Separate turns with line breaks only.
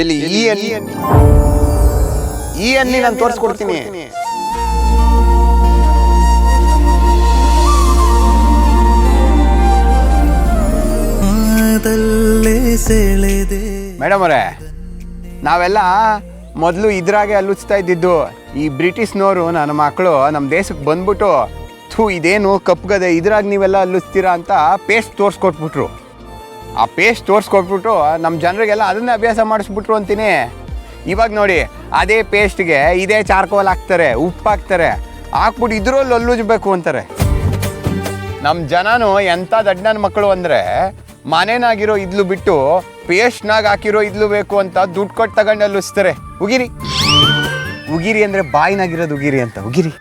ಎಲ್ಲಿ ಈ ಅನ್ನಿ ಈ ಅನ್ನಿ ನಾನು ತೋರಿಸ್ಕೊಡ್ತೀನಿ. ಮೇಡಮ್ ಅವರೇ ನಾವೆಲ್ಲ ಮೊದಲು ಇದ್ರಾಗೆ ಅಲ್ಲುಚ್ತಾ ಇದ್ದಿದ್ದು ಈ ಬ್ರಿಟಿಷ್ನವರು ನನ್ನ ಮಕ್ಕಳು ನಮ್ಮ ದೇಶಕ್ಕೆ ಬಂದ್ಬಿಟ್ಟು ಥೂ ಇದೇನು ಕಪ್ಪಗದೆ ಇದ್ರಾಗ ನೀವೆಲ್ಲ ಅಲ್ಲುಚ್ತೀರಾ ಅಂತ ಪೇಸ್ಟ್ ತೋರಿಸ್ಕೊಟ್ಬಿಟ್ರು. ಆ ಪೇಸ್ಟ್ ತೋರಿಸ್ಕೊಟ್ಬಿಟ್ಟು ನಮ್ಮ ಜನರಿಗೆಲ್ಲ ಅದನ್ನೇ ಅಭ್ಯಾಸ ಮಾಡಿಸ್ಬಿಟ್ರು ಅಂತೀನಿ. ಇವಾಗ ನೋಡಿ, ಅದೇ ಪೇಸ್ಟ್ಗೆ ಇದೇ ಚಾರ್ಕೋಲ್ ಹಾಕ್ತಾರೆ, ಉಪ್ಪು ಹಾಕ್ತಾರೆ. ಹಾಕ್ಬಿಟ್ಟು ಇದ್ರಲ್ಲಿ ಒಲ್ಲುಜ್ಬೇಕು ಅಂತಾರೆ. ನಮ್ಮ ಜನನು ಎಂಥ ದಡ್ಡನ ಮಕ್ಕಳು ಅಂದರೆ, ಮನೆನಾಗಿರೋ ಇದ್ಲು ಬಿಟ್ಟು ಪೇಸ್ಟ್ನಾಗ ಹಾಕಿರೋ ಇದ್ಲು ಬೇಕು ಅಂತ ದುಡ್ಡು ಕೊಟ್ಟು ತಗೊಂಡು ಅಲ್ಲಿಸ್ತಾರೆ. ಉಗಿರಿ. ಉಗಿರಿ ಅಂದರೆ ಬಾಯಿನಾಗಿರೋದು ಉಗಿರಿ ಅಂತ, ಉಗಿರಿ.